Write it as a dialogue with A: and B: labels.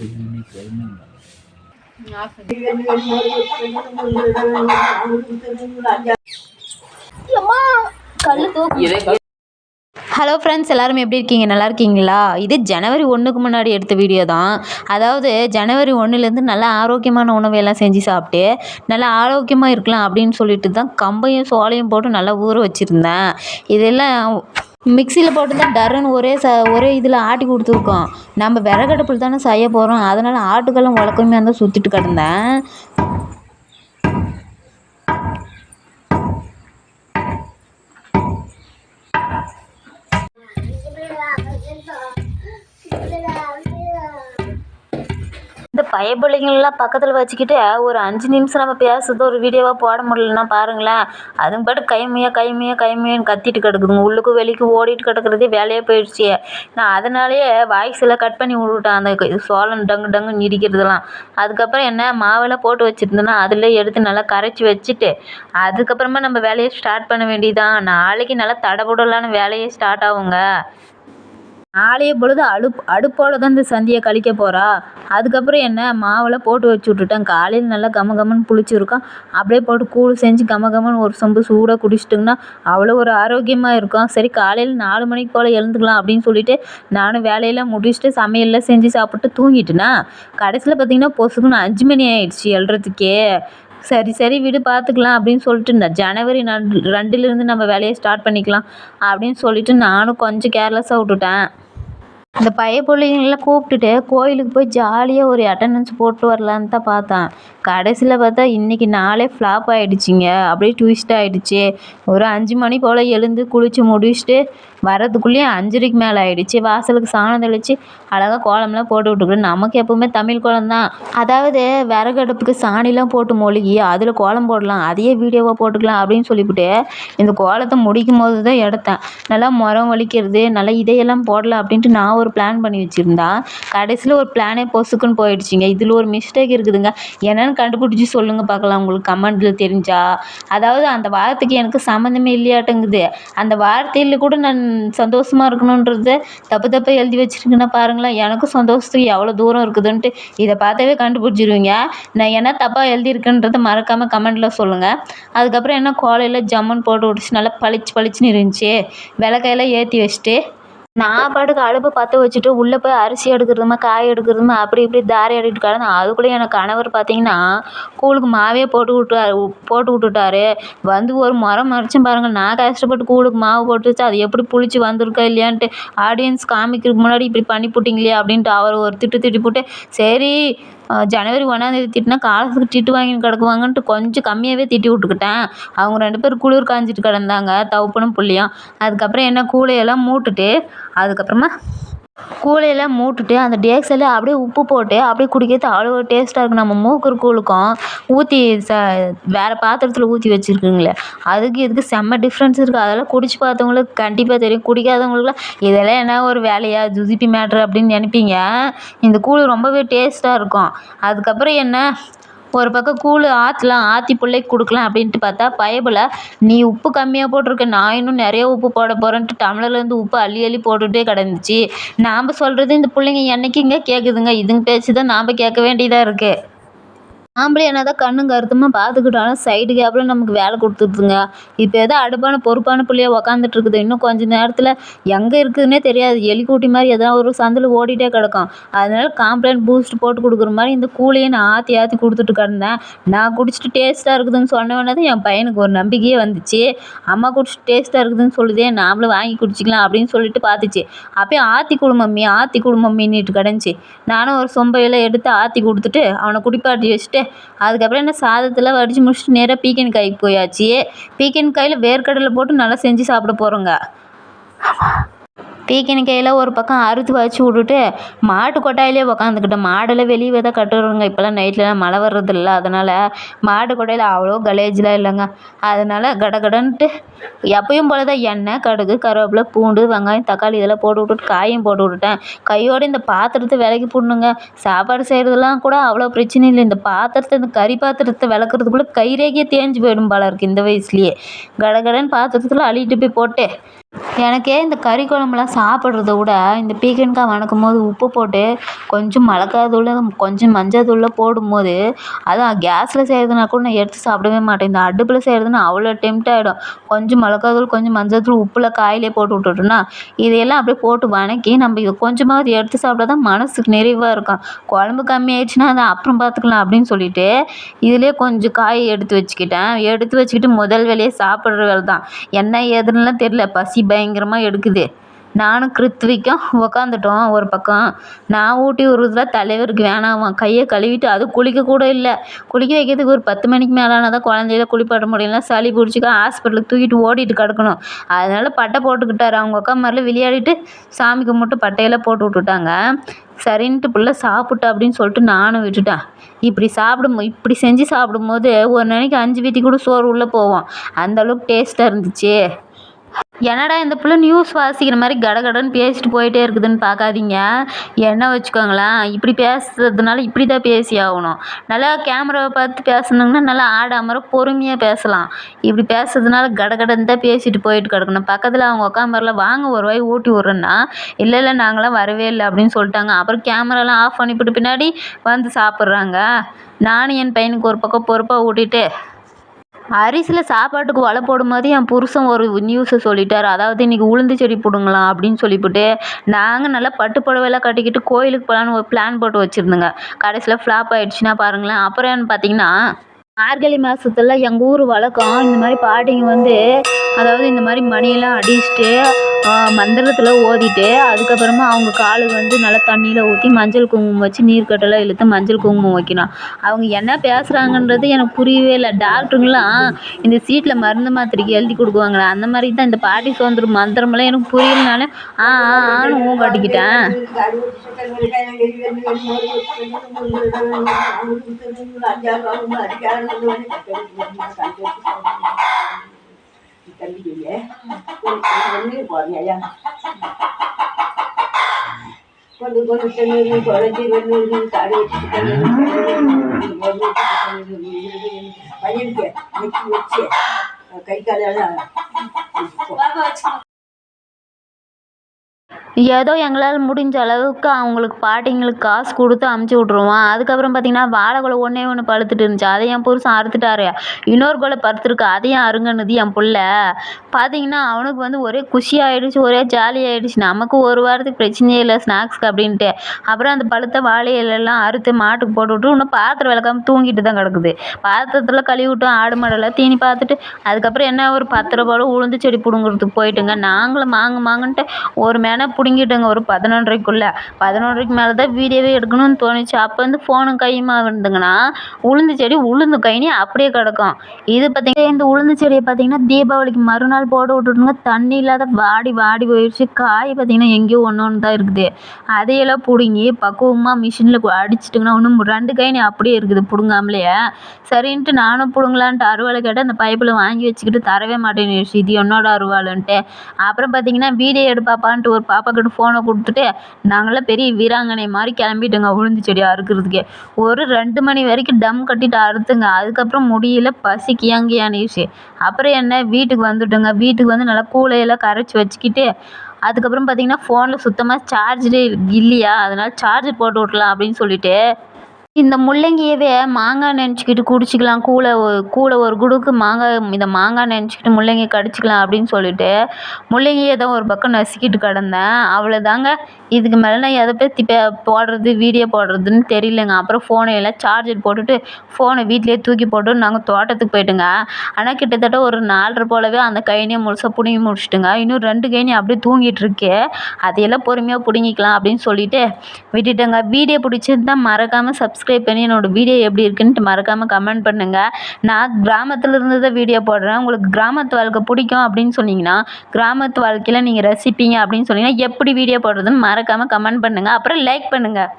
A: Hello friends எல்லாரும் எப்படி இருக்கீங்க நல்லா இருக்கீங்களா இது ஜனவரி ஒன்றுக்கு முன்னாடி எடுத்த வீடியோ தான் அதாவது ஜனவரி ஒன்றுலேருந்து நல்லா ஆரோக்கியமான உணவையெல்லாம் செஞ்சு சாப்பிட்டு நல்லா ஆரோக்கியமாக இருக்கலாம் அப்படின்னு சொல்லிட்டு தான் கம்பையும் சோளையும் போட்டு நல்லா ஊற வச்சுருந்தேன் இதெல்லாம் மிக்சியில் போட்டு தான் டர்ருன்னு ஒரே ச ஒரே இதில் ஆட்டி கொடுத்துருக்கோம் நம்ம விறகடுப்புல தானே செய்ய போகிறோம் அதனால் ஆட்டுக்கல்லும் உழக்கமே தான் சுற்றிட்டு கிடந்தேன் பயபிள்ளைங்கள்லாம் பக்கத்தில் வச்சுக்கிட்டு ஒரு அஞ்சு நிமிஷம் நம்ம பேசுறது ஒரு வீடியோவாக போட முடியலன்னா பாருங்களேன் அதுங்க பாட்டு கைமையாக கைமையாக கைமையான்னு கத்திட்டு கிடக்குதுங்க உள்ளுக்கு வெளிக்கு ஓடிட்டு கிடக்குறதே வேலையாக போயிடுச்சு நான் அதனாலேயே வாய்ஸ்லாம் கட் பண்ணி விட்டுட்டேன் அந்த சோளம் டங்கு டங்கு நிடிக்கிறதுலாம் அதுக்கப்புறம் என்ன மாவெல்லாம் போட்டு வச்சுருந்தேன்னா அதில் எடுத்து நல்லா கரைச்சி வச்சுட்டு அதுக்கப்புறமா நம்ம வேலையை ஸ்டார்ட் பண்ண வேண்டியதான் நாளைக்கு நல்லா தடபுடலான வேலையே ஸ்டார்ட் ஆகுங்க நாளைய பொழுது அடுப்பு அடுப்போடு தான் இந்த சந்தியை கழிக்க போகிறா அதுக்கப்புறம் என்ன மாவில் போட்டு வச்சு விட்டுட்டேன் காலையில் நல்லா கம கமன்னு புளிச்சிருக்கோம் அப்படியே போட்டு கூழ் செஞ்சு கம கமன்னு ஒரு சொம்பு சூடாக குடிச்சிட்டிங்கன்னா அவ்வளோ ஒரு ஆரோக்கியமாக இருக்கும் சரி காலையில் நாலு மணிக்கு போல் எழுந்துக்கலாம் அப்படின்னு சொல்லிட்டு நானும் வேலையெல்லாம் முடிச்சுட்டு சமையல்லாம் செஞ்சு சாப்பிட்டு தூங்கிட்டேன்னா கடைசியில் பார்த்தீங்கன்னா பொசுக்குன்னு அஞ்சு மணி ஆயிடுச்சு எழுறதுக்கே சரி சரி விடு பார்த்துக்கலாம் அப்படின்னு சொல்லிட்டு நான் ஜனவரி ரெண்டுலேருந்து நம்ம வேலையை ஸ்டார்ட் பண்ணிக்கலாம் அப்படின்னு சொல்லிட்டு நானும் கொஞ்சம் கேர்லெஸ்ஸாக விட்டுட்டேன் இந்த பைய பிள்ளைங்களெலாம் கூப்பிட்டுட்டு கோயிலுக்கு போய் ஜாலியாக ஒரு அட்டண்டன்ஸ் போட்டு வரலான்னு தான் பார்த்தேன் கடைசியில் பார்த்தா இன்றைக்கி நாளே ஃப்ளாப் ஆகிடுச்சிங்க அப்படியே ட்விஸ்ட் ஆகிடுச்சி ஒரு அஞ்சு மணி போல் எழுந்து குளித்து முடிச்சுட்டு வரதுக்குள்ளேயும் அஞ்சரைக்கு மேலே ஆகிடுச்சி வாசலுக்கு சாணம் தெளித்து அழகாக கோலம்லாம் போட்டு விட்டுக்கிட்டு நமக்கு எப்போவுமே தமிழ் கோலம் தான் அதாவது விறகு அடுப்புக்கு சாணிலாம் போட்டு மொழுகி அதில் கோலம் போடலாம் அதையே வீடியோவாக போட்டுக்கலாம் அப்படின்னு சொல்லிவிட்டு இந்த கோலத்தை முடிக்கும் போது தான் எடுத்தேன் நல்லா முறம் வலிக்கிறது நல்லா இதையெல்லாம் போடலாம் அப்படின்ட்டு நான் ஒரு பிளான் பண்ணி வச்சுருந்தேன் கடைசியில் ஒரு பிளானே பொசுக்குன்னு போயிடுச்சிங்க இதில் ஒரு மிஸ்டேக் இருக்குதுங்க என்னென்னு கண்டுபிடிச்சி சொல்லுங்கள் பார்க்கலாம் உங்களுக்கு கமெண்ட்டில் தெரிஞ்சால் அதாவது அந்த வாரத்துக்கு எனக்கு சம்மந்தமே இல்லையாட்டுங்குது அந்த வார்த்தையில் கூட நான் சந்தோஷமா இருக்கணுன்றத தப்பு தப்பாக எழுதி வச்சுருக்குன்னா பாருங்களேன் எனக்கும் சந்தோஷத்துக்கு எவ்வளோ தூரம் இருக்குதுன்ட்டு இதை பார்த்தாவே கண்டுபிடிச்சிருவீங்க நான் என்ன தப்பாக எழுதியிருக்கேன்றத மறக்காமல் கமெண்ட்டில் சொல்லுங்கள் அதுக்கப்புறம் என்ன கோலையில் ஜம்முன்னு போட்டு விட்டுச்சு நல்லா பளிச்சு பளிச்சுன்னு இருந்துச்சு விளக்கையெல்லாம் ஏற்றி வச்சுட்டு நான் பாட்டுக்கு அடுப்பை பற்ற வச்சுட்டு உள்ளே போய் அரிசி எடுக்கிறதுமா காய் எடுக்கிறதுமா அப்படி இப்படி தாரி ஆடிகிட்டு கிடந்தேன் அதுக்குள்ளே எனக்கு கணவர் பார்த்தீங்கன்னா கூழுக்கு மாவே போட்டு விட்டுட்டாரு போட்டு விட்டுட்டாரு வந்து ஒரு முறை மறைச்சேன் பாருங்கள் நான் கஷ்டப்பட்டு கூழுக்கு மாவு போட்டு வச்சு அது எப்படி புளிச்சு வந்திருக்கா இல்லையான்ட்டு ஆடியன்ஸ் காமிக்கிறதுக்கு முன்னாடி இப்படி பண்ணி போட்டிங்களே அப்படின்ட்டு அவர் ஒரு திட்டு திட்டி போட்டு சரி ஜனவரி ஒன்றாந்தேதி திட்டினா காலத்துக்கு திட்டு வாங்கின்னு கிடக்குவாங்கன்ட்டு கொஞ்சம் கம்மியாகவே திட்டி விட்டுக்கிட்டேன் அவங்க ரெண்டு பேரும் குளிர் காஞ்சிட்டு கிடந்தாங்க தகப்பனும் புள்ளியும் அதுக்கப்புறம் என்ன கூலையெல்லாம் மூட்டுட்டு அதுக்கப்புறமா கூழையெல்லாம் மூட்டுட்டு அந்த டேக்ஸில் அப்படியே உப்பு போட்டு அப்படியே குடிக்கிறது அவ்வளோ டேஸ்ட்டாக இருக்கும் நம்ம மூக்கரு கூழுக்கும் ஊற்றி ச வேறு பாத்திரத்தில் ஊற்றி வச்சுருக்குங்களே அதுக்கு இதுக்கு செம்ம டிஃப்ரென்ஸ் இருக்குது அதெல்லாம் குடிச்சு பார்த்தவங்களுக்கு கண்டிப்பாக தெரியும் குடிக்காதவங்களுக்குலாம் இதெல்லாம் என்ன ஒரு வேலையா ஜுசிபி மேட்ரு அப்படின்னு நினைப்பீங்க இந்த கூழ் ரொம்பவே டேஸ்ட்டாக இருக்கும் அதுக்கப்புறம் என்ன ஒரு பக்கம் கூழ் ஆற்றலாம் ஆற்றி பிள்ளைக்கு கொடுக்கலாம் அப்படின்ட்டு பார்த்தா பயபுல நீ உப்பு கம்மியாக போட்டிருக்க நான் இன்னும் நிறைய உப்பு போட போகிறேன்ட்டு டம்ளர்லேருந்து உப்பு அள்ளி அள்ளி போட்டுகிட்டே கிடந்துச்சி நாம் சொல்கிறது இந்த பிள்ளைங்க என்றைக்கிங்க கேட்குதுங்க இதுங்க பேச்சு தான் நாம் கேட்க வேண்டியதாக இருக்குது ஆம்பளை என்னதான் கண்ணும் கருத்துமாக பார்த்துக்கிட்டாலும் சைடு கேப்பில் நமக்கு வேலை கொடுத்துருதுங்க இப்போ ஏதோ அடுப்பான பொறுப்பான பிள்ளையா உக்காந்துட்டு இருக்குது இன்னும் கொஞ்சம் நேரத்தில் எங்கே இருக்குதுன்னே தெரியாது எலிக்கூட்டி மாதிரி எதனா ஒரு சந்தில் ஓடிட்டே கிடக்கும் அதனால காம்ப்ளைண்ட் பூஸ்ட் போட்டு கொடுக்குற மாதிரி இந்த கூலியை நான் ஆற்றி ஆற்றி கொடுத்துட்டு கிடந்தேன் நான் குடிச்சிட்டு டேஸ்ட்டாக இருக்குதுன்னு சொன்னவொன்னே என் பையனுக்கு ஒரு நம்பிக்கையே வந்துச்சு அம்மா குடிச்சிட்டு டேஸ்ட்டாக இருக்குதுன்னு சொல்லுதே நாமளும் வாங்கி குடிச்சிக்கலாம் அப்படின்னு சொல்லிட்டு பார்த்துச்சு அப்போயே ஆற்றி குடும்பம்மி ஆற்றி குடும்பம்மின்னுட்டு கிடஞ்சி நானும் ஒரு சொம்பையில் எடுத்து ஆற்றி கொடுத்துட்டு அவனை குடிப்பாட்டி வச்சுட்டு அதுக்கப்புறம் என்ன சாதத்தெல்லாம் வடித்து முடிச்சுட்டு நேராக பீக்கன் காய்க்கு போயாச்சு பீக்கன் காயில் வேர்க்கடலை போட்டு நல்லா செஞ்சு சாப்பிட போகிறோங்க பீக்கனு கையில் ஒரு பக்கம் அறுத்து வச்சு விட்டுட்டு மாட்டு கொட்டாயிலே உக்காந்துக்கிட்டு மாடெல்லாம் வெளியே தான் கட்டுறோங்க இப்போல்லாம் நைட்லலாம் மழை வர்றதில்ல அதனால் மாட்டு கொட்டாயில் அவ்வளோ கலேஜெலாம் இல்லைங்க அதனால் கடகடன்ட்டு எப்பயும் போல் தான் எண்ணெய் கடுகு கருவேப்பிலை பூண்டு வெங்காயம் தக்காளி இதெல்லாம் போட்டு விட்டுட்டு காயும் போட்டு விட்டுட்டேன் கையோடு இந்த பாத்திரத்தை விலைக்கு போடணுங்க சாப்பாடு செய்கிறதுலாம் கூட அவ்வளோ பிரச்சனை இல்லை இந்த பாத்திரத்தை இந்த கறி பாத்திரத்தை விளக்குறதுக்குள்ளே கைரேகையே தேஞ்சு போயிடும் பலருக்கு இருக்குது இந்த வயசுலேயே கடகடன் பாத்திரத்தில் அழிட்டு போய் போட்டு எனக்கே இந்த கறி குழம்புலாம் சாப்பிட்றத விட இந்த பீக்கன்காய் வணக்கும் போது உப்பு போட்டு கொஞ்சம் மிளகாத்தூளு கொஞ்சம் மஞ்சள் போடும் போது அதுவும் கேஸில் செய்கிறதுனா கூட நான் எடுத்து சாப்பிடவே மாட்டேன் இந்த அடுப்பில் செய்கிறதுனா அவ்வளோ டெம்ட் ஆகிடும் கொஞ்சம் தூள் கொஞ்சம் தூள் உப்பில் காயிலே போட்டு விட்டுட்டோன்னா இதையெல்லாம் அப்படியே போட்டு வதக்கி நம்ம இது கொஞ்சமாவது எடுத்து சாப்பிட்டா தான் மனசுக்கு நிறைவாக இருக்கும் குழம்பு கம்மியாயிடுச்சுன்னா அதை அப்புறம் பார்த்துக்கலாம் அப்படின்னு சொல்லிட்டு இதிலே கொஞ்சம் காய் எடுத்து வச்சுக்கிட்டேன் எடுத்து வச்சுக்கிட்டு முதல் வேலையே சாப்பிட்ற வேலை தான் என்ன ஏதுன்னுலாம் தெரில பசி பசி பயங்கரமாக எடுக்குது நானும் கிருத்விக்கும் உக்காந்துட்டோம் ஒரு பக்கம் நான் ஊட்டி விடுறதுல தலைவருக்கு வேணாமா கையை கழுவிட்டு அது குளிக்க கூட இல்லை குளிக்க வைக்கிறதுக்கு ஒரு பத்து மணிக்கு மேலே தான் குழந்தையில குளிப்பாட முடியலனா சளி பிடிச்சிக்க ஹாஸ்பிட்டலுக்கு தூக்கிட்டு ஓடிட்டு கிடக்கணும் அதனால் பட்டை போட்டுக்கிட்டார் அவங்க உக்கா மாதிரில விளையாடிட்டு சாமி கும்பிட்டு பட்டையெல்லாம் போட்டு விட்டுட்டாங்க சரின்ட்டு பிள்ளை சாப்பிட்டு அப்படின்னு சொல்லிட்டு நானும் விட்டுட்டேன் இப்படி சாப்பிடும் இப்படி செஞ்சு சாப்பிடும்போது ஒரு நாளைக்கு அஞ்சு வீட்டுக்கு கூட சோறு உள்ளே போவோம் அந்தளவுக்கு டேஸ்ட்டாக இருந்துச்சு என்னடா இந்த பிள்ளை நியூஸ் வாசிக்கிற மாதிரி கடகடன்னு பேசிட்டு போயிட்டே இருக்குதுன்னு பார்க்காதீங்க என்ன வச்சுக்கோங்களேன் இப்படி பேசுறதுனால இப்படி தான் பேசி ஆகணும் நல்லா கேமராவை பார்த்து பேசணுங்கன்னா நல்லா ஆடாமற பொறுமையாக பேசலாம் இப்படி பேசுறதுனால கடகடன்னு தான் பேசிட்டு போயிட்டு கிடக்கணும் பக்கத்தில் அவங்க உட்காம்பரில் வாங்க ஒரு வாய் ஊட்டி விட்றேன்னா இல்லை இல்லை நாங்களாம் வரவே இல்லை அப்படின்னு சொல்லிட்டாங்க அப்புறம் கேமராலாம் ஆஃப் பண்ணிவிட்டு பின்னாடி வந்து சாப்பிட்றாங்க நானும் என் பையனுக்கு ஒரு பக்கம் பொறுப்பாக ஊட்டிட்டு அரிசியில் சாப்பாட்டுக்கு வலை போடும்போது என் புருஷன் ஒரு நியூஸை சொல்லிட்டார் அதாவது இன்றைக்கி உளுந்து செடி பிடுங்கலாம் அப்படின்னு சொல்லிவிட்டு நாங்கள் நல்லா பட்டு புடவைலாம் கட்டிக்கிட்டு கோயிலுக்கு போகலான்னு ஒரு பிளான் போட்டு வச்சுருந்தேங்க கடைசியில் ஃப்ளாப் ஆகிடுச்சுன்னா பாருங்களேன் அப்புறம் என்ன பார்த்தீங்கன்னா மார்கழி மாதத்துல எங்கள் ஊர் வழக்கம் இந்த மாதிரி பாட்டிங்க வந்து அதாவது இந்த மாதிரி மணியெல்லாம் அடிச்சுட்டு மந்திரத்தில் ஓதிட்டு அதுக்கப்புறமா அவங்க காலுக்கு வந்து நல்லா தண்ணியில் ஊற்றி மஞ்சள் குங்குமம் வச்சு நீர்க்கட்டெல்லாம் இழுத்து மஞ்சள் குங்குமம் வைக்கணும் அவங்க என்ன பேசுகிறாங்கன்றது எனக்கு புரியவே இல்லை டாக்டருங்களாம் இந்த சீட்டில் மருந்து மாத்திரைக்கு எழுதி கொடுக்குவாங்களே அந்த மாதிரி தான் இந்த பாட்டி சுதந்திர மந்திரமெல்லாம் எனக்கு புரியலனால ஆ ஆனு ஊ கட்டிக்கிட்டேன் அதிகாரம் you. kan di ya. Ini buatnya yang. Kalau kalau sendiri kalau jadi sendiri tarik sendiri. Banyak dia, macam macam. Kayak kalau lah. Bapa ஏதோ எங்களால் முடிஞ்ச அளவுக்கு அவங்களுக்கு பாட்டிங்களுக்கு காசு கொடுத்து அமுச்சு விட்ருவோம் அதுக்கப்புறம் பார்த்திங்கன்னா வாழைக்கொல ஒன்றே ஒன்று பழுத்துட்டு இருந்துச்சு அதை என் புருஷன் அறுத்துட்டாரு இன்னொரு குலை பழுத்துருக்கு அதையும் அருங்கன்னுது என் பிள்ள பார்த்திங்கன்னா அவனுக்கு வந்து ஒரே குஷி ஒரே ஜாலி ஆகிடுச்சி நமக்கு ஒரு வாரத்துக்கு பிரச்சனையே இல்லை ஸ்நாக்ஸ்க்கு அப்படின்ட்டு அப்புறம் அந்த பழுத்த வாழை இலையெல்லாம் அறுத்து மாட்டுக்கு போட்டு இன்னும் பாத்திரம் விளக்காம தூங்கிட்டு தான் கிடக்குது பாத்திரத்தில் கழுவி விட்டோம் ஆடு மாடெல்லாம் தீனி பார்த்துட்டு அதுக்கப்புறம் என்ன ஒரு பத்து உளுந்து செடி பிடுங்குறதுக்கு போயிட்டுங்க நாங்களும் மாங்க மாங்கன்ட்டு ஒரு மேனை பிடி முடிங்கிட்டோங்க ஒரு பதினொன்றரைக்குள்ளே பதினொன்றரைக்கு மேலே தான் வீடியோவே எடுக்கணும்னு தோணுச்சு அப்போ வந்து ஃபோனும் கையுமா இருந்துங்கன்னா உளுந்து செடி உளுந்து கைனி அப்படியே கிடக்கும் இது பார்த்தீங்கன்னா இந்த உளுந்து செடியை பார்த்திங்கன்னா தீபாவளிக்கு மறுநாள் போட விட்டுருங்க தண்ணி இல்லாத வாடி வாடி போயிடுச்சு காய் பார்த்தீங்கன்னா எங்கேயோ ஒன்று ஒன்று தான் இருக்குது அதையெல்லாம் பிடுங்கி பக்குவமாக மிஷினில் அடிச்சிட்டிங்கன்னா ஒன்றும் ரெண்டு கைனி அப்படியே இருக்குது பிடுங்காமலேயே சரின்ட்டு நானும் பிடுங்கலான்ட்டு அருவாளை கேட்டால் அந்த பைப்பில் வாங்கி வச்சுக்கிட்டு தரவே மாட்டேன்னு இது என்னோட அருவாளுன்ட்டு அப்புறம் பார்த்திங்கன்னா வீடியோ எடுப்பாப்பான்ட்டு ஒரு பாப்பா அப்பாக்கிட்ட ஃபோனை கொடுத்துட்டு நாங்களாம் பெரிய வீராங்கனை மாதிரி கிளம்பிட்டோங்க உளுந்து செடி அறுக்கிறதுக்கே ஒரு ரெண்டு மணி வரைக்கும் டம் கட்டிட்டு அறுத்துங்க அதுக்கப்புறம் முடியல பசி கியாங்கியானிச்சு அப்புறம் என்ன வீட்டுக்கு வந்துட்டோங்க வீட்டுக்கு வந்து நல்லா கூலையெல்லாம் கரைச்சி வச்சுக்கிட்டு அதுக்கப்புறம் பார்த்திங்கன்னா ஃபோனில் சுத்தமாக சார்ஜரே இல்லையா அதனால் சார்ஜர் போட்டு விட்லாம் அப்படின்னு சொல்லிவிட்டு இந்த முள்ளங்கியவே மாங்காய் நினச்சிக்கிட்டு குடிச்சிக்கலாம் கூழ கூழ ஒரு குடுக்கு மாங்காய் இந்த மாங்காய் நினச்சிக்கிட்டு முள்ளங்கி கடிச்சிக்கலாம் அப்படின்னு சொல்லிட்டு முள்ளங்கியை தான் ஒரு பக்கம் நசுக்கிட்டு கிடந்தேன் அவ்வளோதாங்க இதுக்கு மேலே நான் எதை பற்றி பே போடுறது வீடியோ போடுறதுன்னு தெரியலங்க அப்புறம் ஃபோனை எல்லாம் சார்ஜர் போட்டுட்டு ஃபோனை வீட்டிலேயே தூக்கி போட்டு நாங்கள் தோட்டத்துக்கு போயிட்டுங்க ஆனால் கிட்டத்தட்ட ஒரு நாலரை போலவே அந்த கைனியை முழுசாக பிடுங்கி முடிச்சிட்டுங்க இன்னும் ரெண்டு கைனி அப்படியே தூங்கிட்டு இருக்கே அதையெல்லாம் பொறுமையாக பிடுங்கிக்கலாம் அப்படின்னு சொல்லிட்டு விட்டுட்டேங்க வீடியோ பிடிச்சிருந்தா மறக்காமல் சப்ஸ் சப்ஸ்கிரைப் பண்ணி என்னோடய வீடியோ எப்படி இருக்குன்ட்டு மறக்காமல் கமெண்ட் பண்ணுங்கள் நான் கிராமத்தில் இருந்து தான் வீடியோ போடுறேன் உங்களுக்கு கிராமத்து வாழ்க்கை பிடிக்கும் அப்படின்னு சொன்னீங்கன்னா கிராமத்து வாழ்க்கையில் நீங்கள் ரசிப்பீங்க அப்படின்னு சொன்னீங்கன்னா எப்படி வீடியோ போடுறதுன்னு மறக்காமல் கமெண்ட் பண்ணுங்கள் அப்புறம் லைக் பண்ணுங்கள்